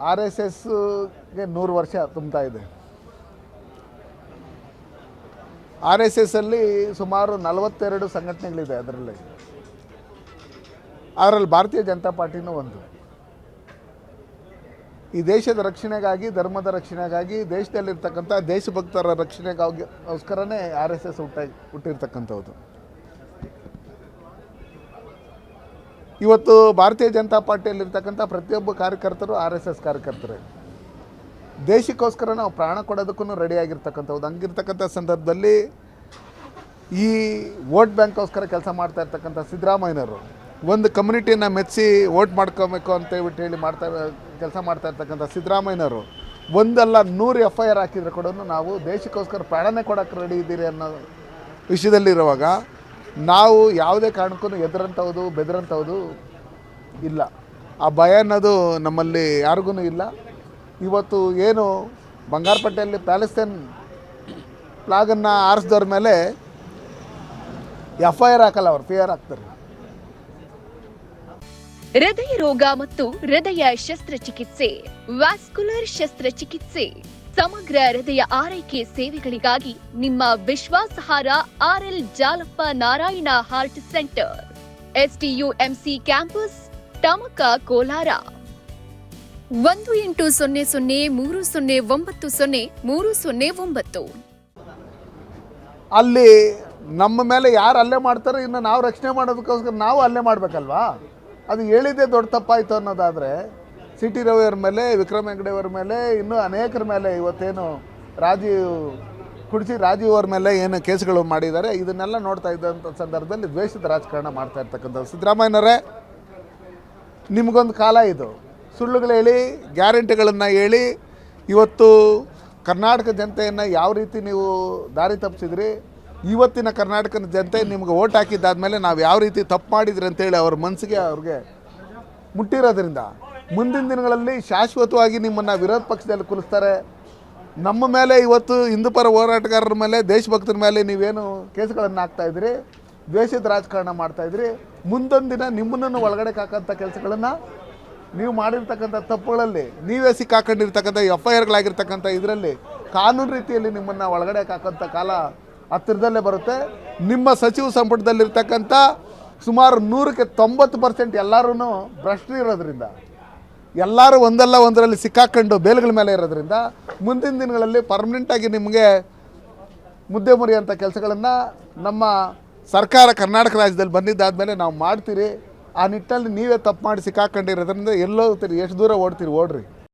R S ಎಸ್ಗೆ ನೂರು ವರ್ಷ ತುಂಬ್ತಾ ಇದೆ. ಆರ್ ಎಸ್ ಎಸ್ಸಲ್ಲಿ ಸುಮಾರು ನಲವತ್ತೆರಡು ಸಂಘಟನೆಗಳಿದೆ ಅದರಲ್ಲಿ. ಅದರಲ್ಲಿ ಭಾರತೀಯ ಜನತಾ ಪಾರ್ಟಿನೂ ಒಂದು. ಈ ದೇಶದ ರಕ್ಷಣೆಗಾಗಿ, ಧರ್ಮದ ರಕ್ಷಣೆಗಾಗಿ, ದೇಶದಲ್ಲಿರ್ತಕ್ಕಂಥ ದೇಶಭಕ್ತರ ರಕ್ಷಣೆಗಾಗಿ ಅವಸ್ಕರನೇ ಆರ್ ಎಸ್ ಎಸ್ ಹುಟ್ಟ ಹುಟ್ಟಿರ್ತಕ್ಕಂಥದ್ದು ಇವತ್ತು ಭಾರತೀಯ ಜನತಾ ಪಾರ್ಟಿಯಲ್ಲಿರ್ತಕ್ಕಂಥ ಪ್ರತಿಯೊಬ್ಬ ಕಾರ್ಯಕರ್ತರು ಆರ್ ಎಸ್ ಎಸ್ ಕಾರ್ಯಕರ್ತರೇ. ದೇಶಕ್ಕೋಸ್ಕರ ನಾವು ಪ್ರಾಣ ಕೊಡೋದಕ್ಕೂ ರೆಡಿಯಾಗಿರ್ತಕ್ಕಂಥದ್ದು ಹಂಗಿರ್ತಕ್ಕಂಥ ಸಂದರ್ಭದಲ್ಲಿ ಈ ವೋಟ್ ಬ್ಯಾಂಕ್ಗೋಸ್ಕರ ಕೆಲಸ ಮಾಡ್ತಾ ಇರ್ತಕ್ಕಂಥ ಸಿದ್ದರಾಮಯ್ಯನವರು ಒಂದು ಕಮ್ಯುನಿಟಿನ ಮೆಚ್ಚಿ ವೋಟ್ ಮಾಡ್ಕೋಬೇಕು ಅಂತ ಹೇಳ್ಬಿಟ್ಟು ಹೇಳಿ ಮಾಡ್ತಾ ಕೆಲಸ ಮಾಡ್ತಾ ಇರ್ತಕ್ಕಂಥ ಸಿದ್ದರಾಮಯ್ಯನವರು ಒಂದಲ್ಲ ನೂರು ಎಫ್ ಐ ಆರ್ ಹಾಕಿದ್ರೆ ಕೂಡ ನಾವು ದೇಶಕ್ಕೋಸ್ಕರ ಪ್ರಾಣನೇ ಕೊಡೋಕ್ಕೆ ರೆಡಿ ಇದ್ದೀರಿ ಅನ್ನೋ ವಿಷಯದಲ್ಲಿರುವಾಗ ನಾವು ಯಾವುದೇ ಕಾರಣಕ್ಕೂ ಎದುರಂಥವ್ದು, ಬೆದರಂಥವ್ದು ಇಲ್ಲ. ಆ ಭಯ ಅನ್ನೋದು ನಮ್ಮಲ್ಲಿ ಯಾರಿಗೂ ಇಲ್ಲ. ಇವತ್ತು ಏನು ಬಂಗಾರಪೇಟೆಯಲ್ಲಿ ಪ್ಯಾಲೆಸ್ತೇನ್ ಫ್ಲಾಗನ್ನು ಆರಿಸಿದವ್ರ ಮೇಲೆ ಎಫ್ ಐ ಆರ್ ಹಾಕಲ್ಲ ಅವ್ರು ಪಿ ಆರ್ ಹಾಕ್ತಾರೆ. ಹೃದಯ ರೋಗ ಮತ್ತು ಹೃದಯ ಶಸ್ತ್ರಚಿಕಿತ್ಸೆ, ವ್ಯಾಸ್ಕುಲರ್ ಶಸ್ತ್ರಚಿಕಿತ್ಸೆ. ಸಮಗ್ರ ಹೃದಯ ಆರೈಕೆ ಸೇವೆಗಳಿಗಾಗಿ ನಿಮ್ಮ ವಿಶ್ವಾಸಹಾರ R L Jalappa Narayana heart centre. S T U M C campus Tamaka Kolar. ಒಂದು ಎಂಟು ಸೊನ್ನೆ ಸೊನ್ನೆ ಮೂರು ಸೊನ್ನೆ ಒಂಬತ್ತು ಸೊನ್ನೆ ಮೂರು ಸೊನ್ನೆ ಒಂಬತ್ತು. ಅಲ್ಲಿ ನಮ್ಮ ಮೇಲೆ ಯಾರು ಅಲ್ಲೇ ಮಾಡ್ತಾರೋ ಇನ್ನು ನಾವು ರಕ್ಷಣೆ ಮಾಡೋದಕ್ಕೋಸ್ಕರ ನಾವು ಅಲ್ಲೇ ಮಾಡಬೇಕಲ್ವಾ? ಅದು ಹೇಳಿದ್ದೇ ದೊಡ್ಡ ತಪ್ಪಾಯಿತು ಅನ್ನೋದಾದರೆ ಸಿ ಟಿ ರವಿಯವ್ರ ಮೇಲೆ, ವಿಕ್ರಮ್ ಹೆಗ್ಡೆಯವ್ರ ಮೇಲೆ, ಇನ್ನೂ ಅನೇಕರ ಮೇಲೆ ಇವತ್ತೇನು ರಾಜೀವ್ ಕುಡಿಸಿ ರಾಜೀವ್ ಅವ್ರ ಮೇಲೆ ಏನು ಕೇಸ್ಗಳು ಮಾಡಿದ್ದಾರೆ, ಇದನ್ನೆಲ್ಲ ನೋಡ್ತಾ ಇದ್ದಂಥ ಸಂದರ್ಭದಲ್ಲಿ ದ್ವೇಷದ ರಾಜಕಾರಣ ಮಾಡ್ತಾ ಇರ್ತಕ್ಕಂಥದ್ದು. ಸಿದ್ದರಾಮಯ್ಯನವರೇ, ನಿಮಗೊಂದು ಕಾಲ ಇದು. ಸುಳ್ಳುಗಳು ಹೇಳಿ, ಗ್ಯಾರಂಟಿಗಳನ್ನು ಹೇಳಿ, ಇವತ್ತು ಕರ್ನಾಟಕ ಜನತೆಯನ್ನು ಯಾವ ರೀತಿ ನೀವು ದಾರಿ ತಪ್ಪಿಸಿದ್ರಿ ಇವತ್ತಿನ ಕರ್ನಾಟಕದ ಜನತೆ ನಿಮ್ಗೆ ಓಟ್ ಹಾಕಿದ್ದಾದ್ಮೇಲೆ ನಾವು ಯಾವ ರೀತಿ ತಪ್ಪು ಮಾಡಿದ್ರಿ ಅಂತೇಳಿ ಅವ್ರ ಮನಸ್ಸಿಗೆ ಅವ್ರಿಗೆ ಮುಟ್ಟಿರೋದ್ರಿಂದ ಮುಂದಿನ ದಿನಗಳಲ್ಲಿ ಶಾಶ್ವತವಾಗಿ ನಿಮ್ಮನ್ನು ವಿರೋಧ ಪಕ್ಷದಲ್ಲಿ ಕುಲಿಸ್ತಾರೆ. ನಮ್ಮ ಮೇಲೆ ಇವತ್ತು ಹಿಂದೂ ಪರ ಹೋರಾಟಗಾರರ ಮೇಲೆ, ದೇಶಭಕ್ತರ ಮೇಲೆ ನೀವೇನು ಕೇಸ್ಗಳನ್ನು ಹಾಕ್ತಾ ಇದ್ರಿ ದ್ವೇಷದ ರಾಜಕಾರಣ ಮಾಡ್ತಾ ಇದ್ರಿ ಮುಂದೊಂದು ದಿನ ನಿಮ್ಮನ್ನು ಒಳಗಡೆ ಹಾಕೋಂಥ ಕೆಲಸಗಳನ್ನು ನೀವು ಮಾಡಿರ್ತಕ್ಕಂಥ ತಪ್ಪುಗಳಲ್ಲಿ, ನೀವೇ ಸಿಕ್ಕಾಕೊಂಡಿರ್ತಕ್ಕಂಥ ಎಫ್ ಐ ಆರ್ಗಳಾಗಿರ್ತಕ್ಕಂಥ ಇದರಲ್ಲಿ ಕಾನೂನು ರೀತಿಯಲ್ಲಿ ನಿಮ್ಮನ್ನು ಒಳಗಡೆ ಹಾಕೋಂಥ ಕಾಲ ಹತ್ತಿರದಲ್ಲೇ ಬರುತ್ತೆ. ನಿಮ್ಮ ಸಚಿವ ಸಂಪುಟದಲ್ಲಿರ್ತಕ್ಕಂಥ ಸುಮಾರು ನೂರಕ್ಕೆ ತೊಂಬತ್ತು ಪರ್ಸೆಂಟ್ ಎಲ್ಲರೂ ಭ್ರಷ್ಟರು ಇರೋದ್ರಿಂದ ಎಲ್ಲರೂ ಒಂದಲ್ಲ ಒಂದರಲ್ಲಿ ಸಿಕ್ಕಾಕೊಂಡು ಬೇಲ್ಗಳ ಮೇಲೆ ಇರೋದ್ರಿಂದ ಮುಂದಿನ ದಿನಗಳಲ್ಲಿ ಪರ್ಮನೆಂಟಾಗಿ ನಿಮಗೆ ಮುದ್ದೆ ಮುರಿಯುವಂಥ ಕೆಲಸಗಳನ್ನು ನಮ್ಮ ಸರ್ಕಾರ ಕರ್ನಾಟಕ ರಾಜ್ಯದಲ್ಲಿ ಬಂದಿದ್ದಾದ ಮೇಲೆ ನಾವು ಮಾಡ್ತೀರಿ. ಆ ನಿಟ್ಟಲ್ಲಿ ನೀವೇ ತಪ್ಪು ಮಾಡಿ ಸಿಕ್ಕಾಕೊಂಡಿರೋದ್ರಿಂದ ಎಲ್ಲೋ ಎಷ್ಟು ದೂರ ಓಡ್ತೀರಿ, ಓಡ್ರಿ.